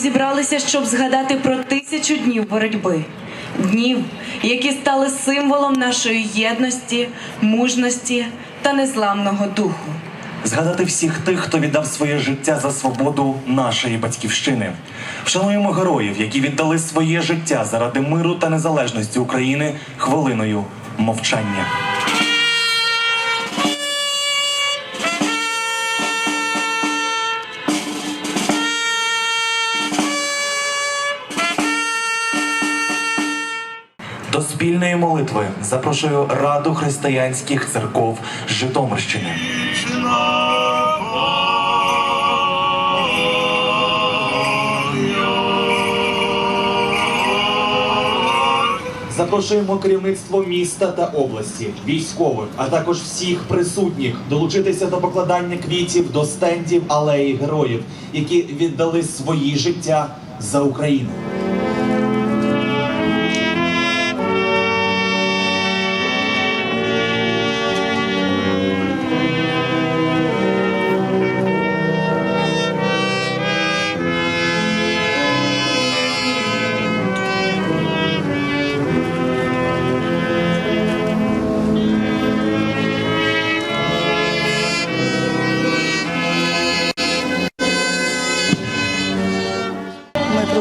зібралися, щоб згадати про тисячу днів боротьби, днів, які стали символом нашої єдності, мужності та незламного духу. Згадати всіх тих, хто віддав своє життя за свободу нашої батьківщини. Вшануємо героїв, які віддали своє життя заради миру та незалежності України хвилиною мовчання. До спільної молитви запрошую Раду християнських церков Житомирщини. Запрошуємо керівництво міста та області, військових, а також всіх присутніх долучитися до покладання квітів до стендів алеї героїв, які віддали свої життя за Україну.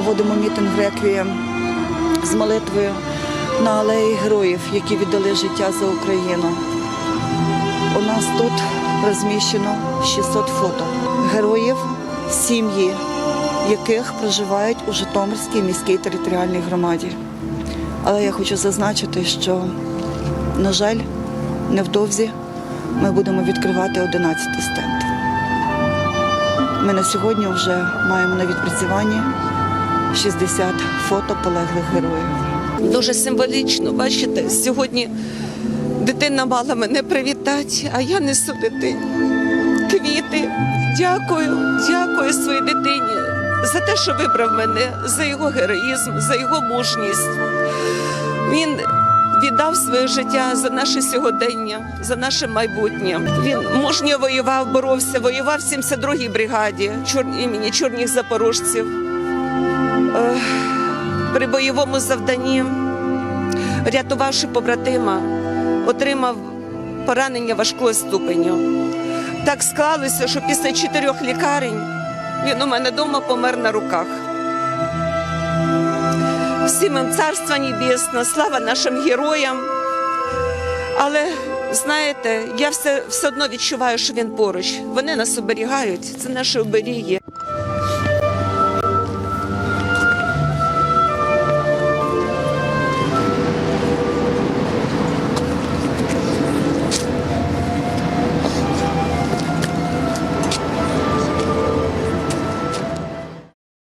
Проводимо мітинг реквієм з молитвою на алеї героїв, які віддали життя за Україну. У нас тут розміщено 600 фото героїв, сім'ї яких проживають у Житомирській міській територіальній громаді. Але я хочу зазначити, що, на жаль, невдовзі ми будемо відкривати 11 стенд. Ми на сьогодні вже маємо на відпрацюванні 60 фото полеглих героїв. Дуже символічно, бачите, сьогодні дитина мала мене привітати, а я несу дитині квіти. Дякую, дякую своїй дитині за те, що вибрав мене, за його героїзм, за його мужність. Він віддав своє життя за наше сьогодення, за наше майбутнє. Він мужньо воював, боровся, воював в 72-й бригаді імені чорних запорожців. При бойовому завданні, рятувавши побратима, отримав поранення важкого ступеню. Так склалося, що після чотирьох лікарень він у мене вдома помер на руках. Всім їм царство небесне, слава нашим героям. Але знаєте, я все, все одно відчуваю, що він поруч. Вони нас оберігають, це наші оберіги.